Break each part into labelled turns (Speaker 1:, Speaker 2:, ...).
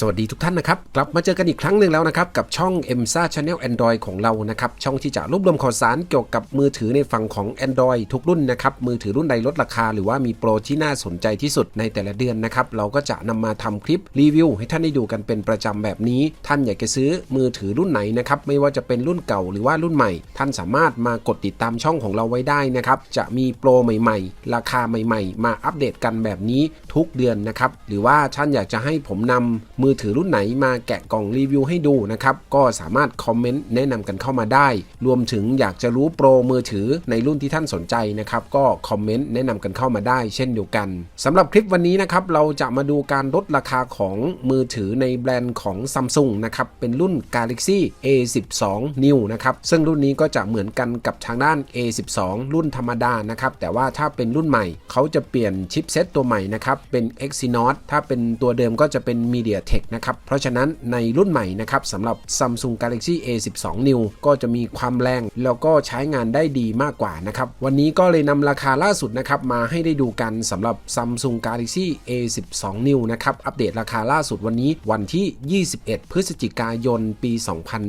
Speaker 1: สวัสดีทุกท่านนะครับ กลับมาเจอกันอีกครั้งหนึ่งแล้วนะครับ กับช่อง m s a Channel Android ของเรานะครับ ช่องที่จะรวบรวมข่าวสารเกี่ยวกับมือถือในฝั่งของ Android ทุกรุ่นนะครับ มือถือรุ่นใดลดราคา หรือว่ามีโปรที่น่าสนใจที่สุดในแต่ละเดือนนะครับ เราก็จะนำมาทำคลิปรีวิว ให้ท่านได้ดูกันเป็นประจำแบบนี้ ท่านอยากจะซื้อมือถือรุ่นไหนนะครับไม่ว่าจะเป็นรุ่นเก่าหรือว่ารุ่นใหม่ ท่านสามารถมากดติดตามช่องของเราไว้ได้นะครับจะมีโปรใหม่ ๆ ราคาใหม่ ๆ มาอัปเดตกันแบบนี้ทุกเดือนนะครับหรือว่าท่านอยากจะให้ผมนำมือถือรุ่นไหนมาแกะกล่องรีวิวให้ดูนะครับ ก็สามารถคอมเมนต์แนะนำกันเข้ามาได้ รวมถึงอยากจะรู้โปรมือถือในรุ่นที่ท่านสนใจนะครับ ก็คอมเมนต์แนะนำกันเข้ามาได้เช่นเดียวกันสำหรับคลิปวันนี้นะครับเราจะมาดูการลดราคาของมือถือในแบรนด์ของ Samsung นะครับเป็นรุ่น Galaxy A12 New นะครับซึ่งรุ่นนี้ก็จะเหมือนกันกับทางด้าน A12 รุ่นธรรมดานะครับแต่ว่าถ้าเป็นรุ่นใหม่ เขาจะเปลี่ยนชิปเซตตัวใหม่นะครับเป็น Exynos ถ้าเป็นตัวเดิมก็จะเป็น MediaTek นะครับ เพราะฉะนั้นในรุ่นใหม่นะครับสำหรับ Samsung Galaxy A12 New ก็จะมีความแรง แล้วก็ใช้งานได้ดีมากกว่านะครับวันนี้ก็เลยนำราคาล่าสุดนะครับมาให้ได้ดูกันสำหรับ Samsung Galaxy A12 New นะครับอัปเดตราคาล่าสุดวันนี้วันที่ 21 พฤศจิกายน ปี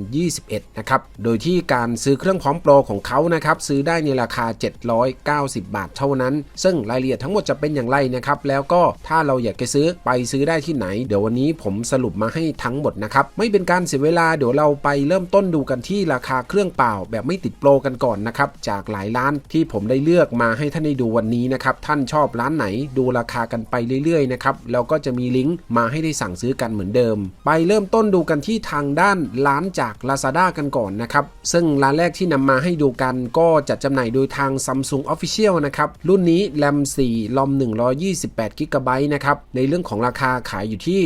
Speaker 1: 2021 นะครับ โดยที่การซื้อเครื่องพร้อมโปรของเขานะครับ ซื้อได้ในราคา 790 บาทเท่านั้น ซึ่งรายละเอียดทั้งหมดจะเป็นอย่างไรนะครับ แล้วก็ถ้าเราอยากจะซื้อไปซื้อได้ที่ไหน เดี๋ยววันนี้ผมสรุปมาให้ทั้งหมดนะครับ ไม่เป็นการเสียเวลาเดี๋ยวเราไปเริ่มต้นดูกันที่ราคาเครื่องเปล่า แบบไม่ติดโปรกันก่อนนะครับจากหลายร้านที่ผมได้เลือกมาให้ท่านได้ดูวันนี้นะครับท่านชอบร้านไหนดูราคากันไปเรื่อยๆนะครับแล้วก็จะมีลิงก์มาให้ได้สั่งซื้อกันเหมือนเดิม ไปเริ่มต้นดูกันที่ทางด้านร้านจาก Lazada กันก่อนนะครับซึ่งร้านแรกที่นำมาให้ดูกันก็จัดจำหน่ายโดยทาง Samsung Official นะครับรุ่นนี้ RAM 4 ROM 128 g b นะครับในเรื่องของราคาขายอยู่ที่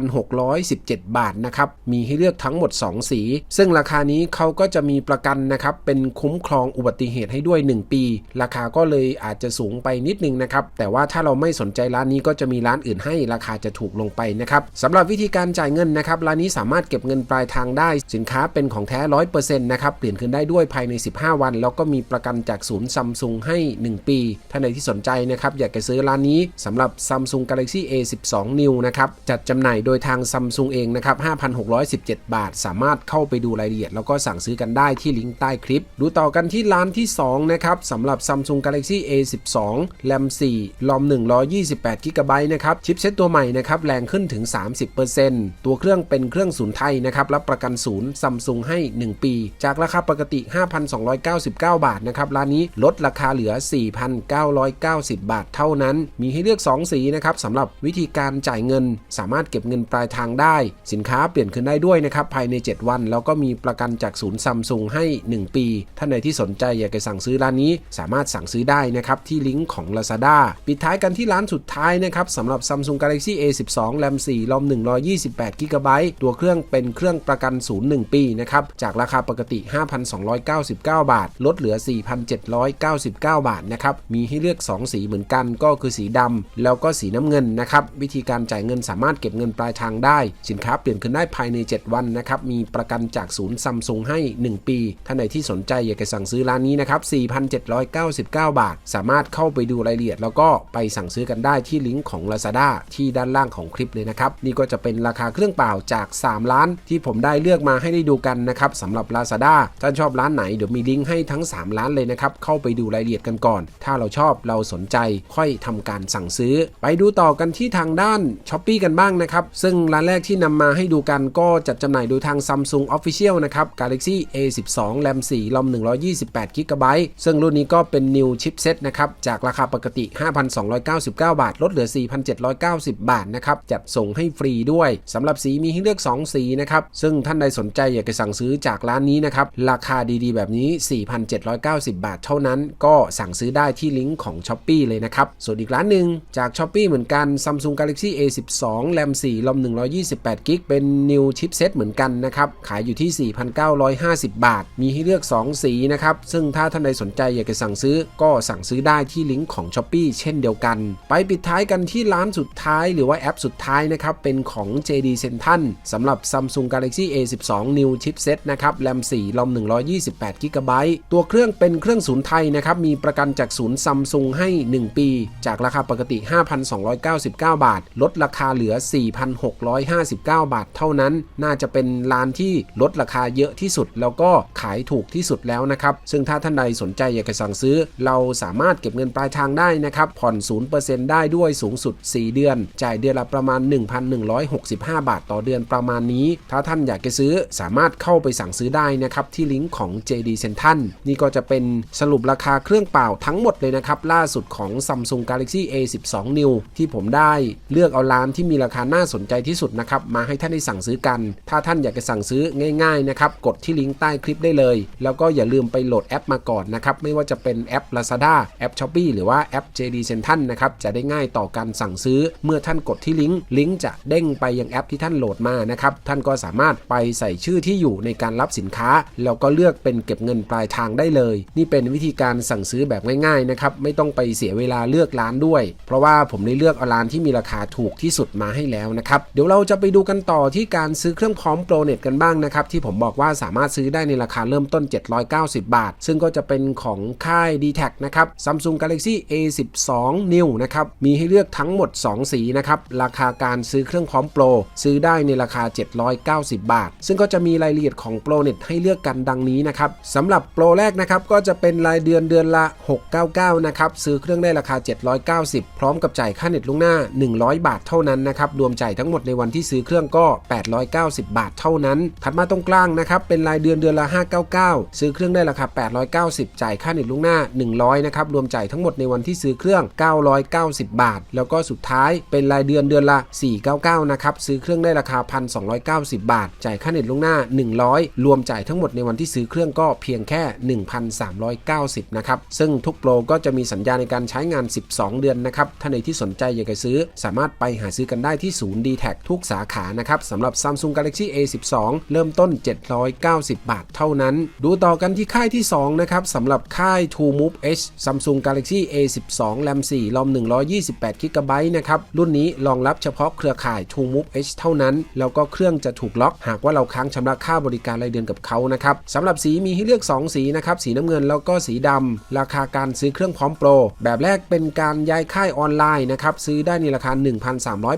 Speaker 1: 5,617 บาทนะครับ มีให้เลือกทั้งหมด 2 สี ซึ่งราคานี้เขาก็จะมีประกันนะครับ เป็นคุ้มครองอุบัติเหตุให้ด้วย 1 ปี ราคาก็เลยอาจจะสูงไปนิดนึงนะครับ แต่ว่าถ้าเราไม่สนใจร้านนี้ก็จะมีร้านอื่นให้ราคาจะถูกลงไปนะครับสำหรับวิธีการจ่ายเงินนะครับ ร้านนี้สามารถเก็บเงินปลายทางได้ สินค้าเป็นของแท้ 100%นะครับ เปลี่ยนคืนได้ด้วยภายใน 15 วัน แล้วก็มีประกันจากศูนย์ซัมซุงให้ 1 ปีท่านใดที่สนใจนะครับ อยากจะซื้อร้านนี้สำหรับ Samsung Galaxy A12 New นะครับ จัดจำหน่ายโดยยทาง Samsung เองนะครับ 5,617 บาท สามารถเข้าไปดูรายละเอียด แล้วก็สั่งซื้อกันได้ที่ลิงก์ใต้คลิป ดูต่อกันที่ร้านที่ 2 นะครับสำหรับ Samsung Galaxy A12 RAM 4 ROM 128 g b นะครับ ชิปเซตตัวใหม่นะครับ แรงขึ้นถึง 30%ตัวเครื่องเป็นเครื่องศูนย์ไทยนะครับ รับประกันศูนย์ Samsung ให้ 1 ปี จากราคาปกติ 5,299 บาทนะครับ ร้านนี้ลดราคาเหลือ 4,990 บาทเท่านั้น มีให้เลือก 2 สีนะครับสำหรับวิธีการจ่ายเงิน สามารถเก็บเงินปลายทางได้ สินค้าเปลี่ยนคืนได้ด้วยนะครับภายใน 7 วัน แล้วก็มีประกันจากศูนย์ Samsung ให้ 1 ปี ท่านใดที่สนใจอยากจะสั่งซื้อร้านนี้สามารถสั่งซื้อได้นะครับที่ลิงก์ของ Lazada ปิดท้ายกันที่ร้านสุดท้ายนะครับสำหรับ Samsung Galaxy A12 RAM 4 ROM 128 g b ตัวเครื่องเป็นเครื่องประกันศูนย์1ปีนะครับจากราคาปกติ 5,299 บาท ลดเหลือ 4,799 บาทนะครับมีให้เลือก 2 สีเหมือนกันก็คือสีดำแล้วก็สีน้ำเงินนะครับวิธีการจ่ายเงินสามารถเก็บเงินปลายทางได้ สินค้าเปลี่ยนคืนได้ภายใน 7 วันนะครับมีประกันจากศูนย์ซัมซุงให้ 1 ปี ท่านใดที่สนใจอยากจะสั่งซื้อร้านนี้นะครับ4,799 บาท สามารถเข้าไปดูรายละเอียด แล้วก็ไปสั่งซื้อกันได้ที่ลิงก์ของ Lazada ที่ด้านล่างของคลิปเลยนะครับนี่ก็จะเป็นราคาเครื่องเปล่าจาก3ร้าน ที่ผมได้เลือกมาให้ได้ดูกันนะครับสำหรับ Lazada ท่านชอบร้านไหนเดี๋ยวมีลิงก์ให้ทั้ง 3 ร้านเลยนะครับเข้าไปดูรายละเอียดกันก่อน ถ้าเราชอบเราสนใจค่อยทำการสั่งซื้อ ไปดูต่อกันที่ทางด้าน s h อ p e e กันบ้างนะครับซึ่งร้านแรกที่นำมาให้ดูกันก็จัดจำหน่ายโดยทาง Samsung Official นะครับ Galaxy A12 RAM 4 ROM 128 g b ซึ่งรุ่นนี้ก็เป็น New Chipset นะครับ จากราคาปกติ 5,299 บาท ลดเหลือ 4,790 บาทนะครับ จัดส่งให้ฟรีด้วยสำหรับสีมีให้เลือก 2 สีนะครับ ซึ่งท่านใดสนใจอยากจะสั่งซื้อจากร้านนี้นะครับ ราคาดีๆ แบบนี้ 4,790 บาทเท่านั้น ก็สั่งซื้อได้ที่ลิงก์ของ s h อ p e e เลยนะครับ ส่วนอีกร้านหนึ่งจาก s h อ p e e เหมือนกัน Samsung Galaxy A12 RAM 4 ROM 128 g b เป็น New Chipset เหมือนกันนะครับ ขายอยู่ที่ 4,950 บาท มีให้เลือก 2 สีนะครับ ซึ่งถ้าท่านใดสนใจอยากจะสั่งซื้อ ก็สั่งซื้อได้ที่ลิงก์ของ s h อ p e e เช่นเดียวกัน ไปปิดท้ายกันที่ร้านสุดท้ายหรือว่าแอปสุดท้ายนะครับ เป็นของ JD Central สำหรับ Samsung Galaxy A12 New Chipset นะครับ RAM 4 ROM 128 g b ตัวเครื่องเป็นเครื่องศูนย์ไทยนะครับ มีประกันจากศูนย์ Samsung ให้ 1 ปี จากราคาปกติ 5,299 บาท ลดราคาเหลือ1,659 บาทเท่านั้น น่าจะเป็นร้านที่ลดราคาเยอะที่สุด แล้วก็ขายถูกที่สุดแล้วนะครับ ซึ่งถ้าท่านใดสนใจอยากจะสั่งซื้อ เราสามารถเก็บเงินปลายทางได้นะครับ ผ่อน 0%ได้ด้วยสูงสุด 4 เดือน จ่ายเดือนละประมาณ 1,165 บาทต่อเดือนประมาณนี้ ถ้าท่านอยากจะซื้อสามารถเข้าไปสั่งซื้อได้นะครับที่ลิงก์ของ JD Central นี่ก็จะเป็นสรุปราคาเครื่องเปล่าทั้งหมดเลยนะครับล่าสุดของ Samsung Galaxy A12 New ที่ผมได้เลือกเอาร้านที่มีราคาน่าสนใจที่สุดนะครับมาให้ท่านได้สั่งซื้อกัน ถ้าท่านอยากจะสั่งซื้อง่ายๆนะครับกดที่ลิงก์ใต้คลิปได้เลย แล้วก็อย่าลืมไปโหลดแอปมาก่อนนะครับไม่ว่าจะเป็นแอป Lazada แอป Shopee หรือว่าแอป JD Central นะครับจะได้ง่ายต่อการสั่งซื้อ เมื่อท่านกดที่ลิงก์ลิงก์จะเด้งไปยังแอปที่ท่านโหลดมานะครับท่านก็สามารถไปใส่ชื่อที่อยู่ในการรับสินค้า แล้วก็เลือกเป็นเก็บเงินปลายทางได้เลย นี่เป็นวิธีการสั่งซื้อแบบง่ายๆนะครับไม่ต้องไปเสียเวลาเลือกร้านด้วย เพราะว่าผมได้เลือกเอาร้านที่มีราคาถูกที่สุดมาให้แล้วนะครับเดี๋ยวเราจะไปดูกันต่อที่การซื้อเครื่องพร้อมโปรเน็ตกันบ้างนะครับที่ผมบอกว่าสามารถซื้อได้ในราคาเริ่มต้น 790 บาท ซึ่งก็จะเป็นของค่าย d t แทนะครับ Samsung Galaxy A12 New นะครับมีให้เลือกทั้งหมด 2 สีนะครับราคาการซื้อเครื่องพร้อมโปรซื้อได้ในราคา 790 บาท ซึ่งก็จะมีรายละเอียดของโปรเน็ตให้เลือกกันดังนี้นะครับสำหรับโปรแรกนะครับก็จะเป็นรายเดือนเดือนละ 699 นะครับซื้อเครื่องได้ราคา 790 พร้อมกับจ่ายค่าเน็ตล่วงหน้า 100 บาทเท่านั้นนะครับรวมจ่ายทั้งหมดในวันที่ซื้อเครื่องก็ 890 บาทเท่านั้น ถัดมาตรงกลางนะครับเป็นรายเดือนเดือนละ 599 ซื้อเครื่องได้ราคา 890 จ่ายค่าเน็ตล่วงหน้า 100 นะครับ รวมจ่ายทั้งหมดในวันที่ซื้อเครื่อง 990 บาท แล้วก็สุดท้ายเป็นรายเดือนเดือนละ 499 นะครับ ซื้อเครื่องได้ราคา 1,290 บาท จ่ายค่าเน็ตล่วงหน้า 100 รวมจ่ายทั้งหมดในวันที่ซื้อเครื่องก็เพียงแค่ 1,390 นะครับ ซึ่งทุกโปรก็จะมีสัญญาในการใช้งาน 12 เดือนนะครับท่าใดที่สนใจอยากจะซื้อ สามารถไปหาซื้อกันได้ที่ศูนย์ d t แททุกสาขานะครับสำหรับ Samsung Galaxy A12 เริ่มต้น 790 บาทเท่านั้น ดูต่อกันที่ค่ายที่ 2 นะครับสำหรับค่าย True Move H Samsung Galaxy A12 RAM 4 ROM 128 GB นะครับรุ่นนี้รองรับเฉพาะเครือข่าย True Move H เท่านั้น แล้วก็เครื่องจะถูกล็อก หากว่าเราค้างชำระค่าบริการรายเดือนกับเขานะครับสำหรับสีมีให้เลือก 2 สีนะครับสีน้ำเงินแล้วก็สีดำราคาการซื้อเครื่องพร้อมโปรแบบแรกเป็นการย้ายค่ายออนไลน์นะครับซื้อได้ในราคา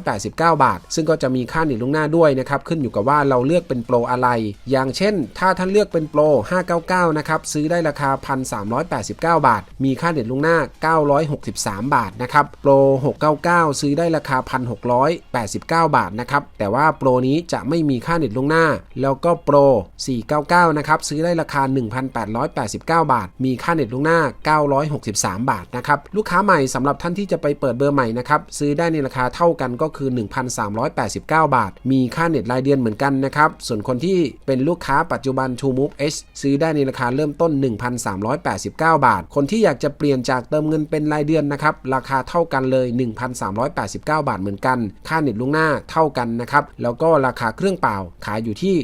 Speaker 1: 1,389 บาทซึ่งก็จะมีค่าหนีล่วงหน้าด้วยนะครับขึ้นอยู่กับว่าเราเลือกเป็นโปรอะไร อย่างเช่น ถ้าท่านเลือกเป็นโปร 599 นะครับซื้อได้ราคา 1,389 บาท มีค่าเน็ตล่วงหน้า 963 บาทนะครับโปร 699 ซื้อได้ราคา 1,689 บาทนะครับแต่ว่าโปรนี้จะไม่มีค่าเน็ตล่วงหน้า แล้วก็โปร 499 นะครับซื้อได้ราคา 1,889 บาท มีค่าเน็ตล่วงหน้า 963 บาทนะครับลูกค้าใหม่สำหรับท่านที่จะไปเปิดเบอร์ใหม่นะครับซื้อได้ในราคาเท่ากันก็คือ389 บาท มีค่าเน็ตรายเดือนเหมือนกันนะครับ ส่วนคนที่เป็นลูกค้าปัจจุบัน True Move H ซื้อได้ในราคาเริ่มต้น 1,389 บาท คนที่อยากจะเปลี่ยนจากเติมเงินเป็นรายเดือนนะครับ ราคาเท่ากันเลย 1,389 บาทเหมือนกัน ค่าเน็ตล่วงหน้าเท่ากันนะครับ แล้วก็ราคาเครื่องเปล่าขายอยู่ที่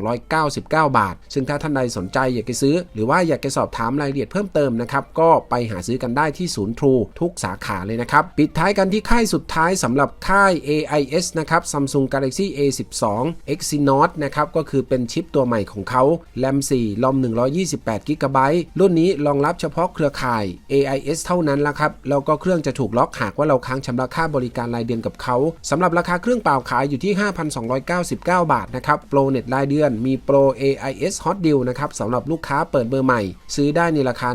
Speaker 1: 5,299 บาท ซึ่งถ้าท่านใดสนใจอยากจะซื้อ หรือว่าอยากจะสอบถามรายละเอียดเพิ่มเติมนะครับ ก็ไปหาซื้อกันได้ที่ศูนย์ True ทุกสาขาเลยนะครับ ปิดท้ายกันที่ค่ายสุดท้ายสำหรับค่าย AI AIS นะครับ Samsung Galaxy A12 Exynos นะครับก็คือเป็นชิปตัวใหม่ของเขา RAM 4 ROM 128 GB รุ่นนี้รองรับเฉพาะเครือข่าย AIS เท่านั้นละครับ แล้วก็เครื่องจะถูกล็อกหากว่าเราค้างชำระค่าบริการรายเดือนกับเขาสำหรับราคาเครื่องเปล่าขายอยู่ที่ 5,299 บาทนะครับโปรเน็ตรายเดือน มีโปร AIS Hot Deal นะครับสำหรับลูกค้าเปิดเบอร์ใหม่ ซื้อได้ในราคา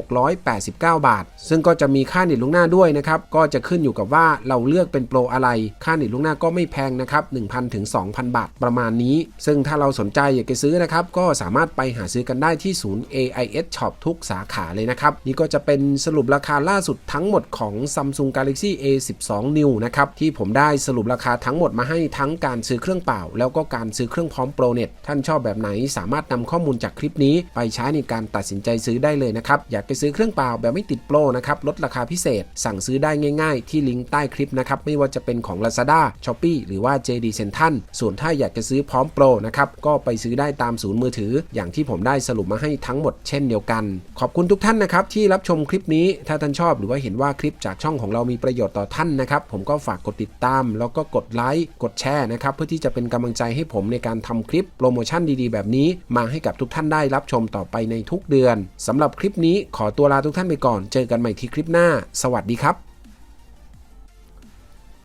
Speaker 1: 1,689 บาท ซึ่งก็จะมีค่าเน็ตล่วงหน้าด้วยนะครับก็จะขึ้นอยู่กับว่าเราเลือกเป็นโปรอะไรค่าเน็ตล่วงหน้าก็ไม่แพงนะครับ 1,000 ถึง 2,000 บาทประมาณนี้ ซึ่งถ้าเราสนใจอยากจะซื้อนะครับ ก็สามารถไปหาซื้อกันได้ที่ศูนย์ AIS Shop ทุกสาขาเลยนะครับ นี่ก็จะเป็นสรุปราคาล่าสุดทั้งหมดของ Samsung Galaxy A12 New นะครับ ที่ผมได้สรุปราคาทั้งหมดมาให้ทั้งการซื้อเครื่องเปล่า แล้วก็การซื้อเครื่องพร้อมโปรเน็ตท่านชอบแบบไหนสามารถนำข้อมูลจากคลิปนี้ ไปใช้ในการตัดสินใจซื้อได้เลยนะครับ อยากไปซื้อเครื่องเปล่าแบบไม่ติดโปรนะครับลดราคาพิเศษ สั่งซื้อได้ง่าย ๆ ที่ลิงก์ใต้คลิปนะครับไม่ว่าจะเป็นของ Lazada Shopee หรือว่า JD Central ส่วนถ้าอยากจะซื้อพร้อมโปรนะครับก็ไปซื้อได้ตามศูนย์มือถือ อย่างที่ผมได้สรุปมาให้ทั้งหมดเช่นเดียวกัน ขอบคุณทุกท่านนะครับที่รับชมคลิปนี้ถ้าท่านชอบหรือว่าเห็นว่าคลิปจากช่องของเรามีประโยชน์ต่อท่านนะครับผมก็ฝากกดติดตาม แล้วก็กดไลค์กดแชร์นะครับเพื่อที่จะเป็นกำลังใจให้ผมในการทำคลิปโปรโมชั่นดีๆ แบบนี้ มาให้กับทุกท่านได้รับชมต่อไปในทุกเดือนสำหรับคลิปนี้ขอตัวลาทุกท่านไปก่อน เจอกันใหม่ที่คลิปหน้า สวัสดีครับ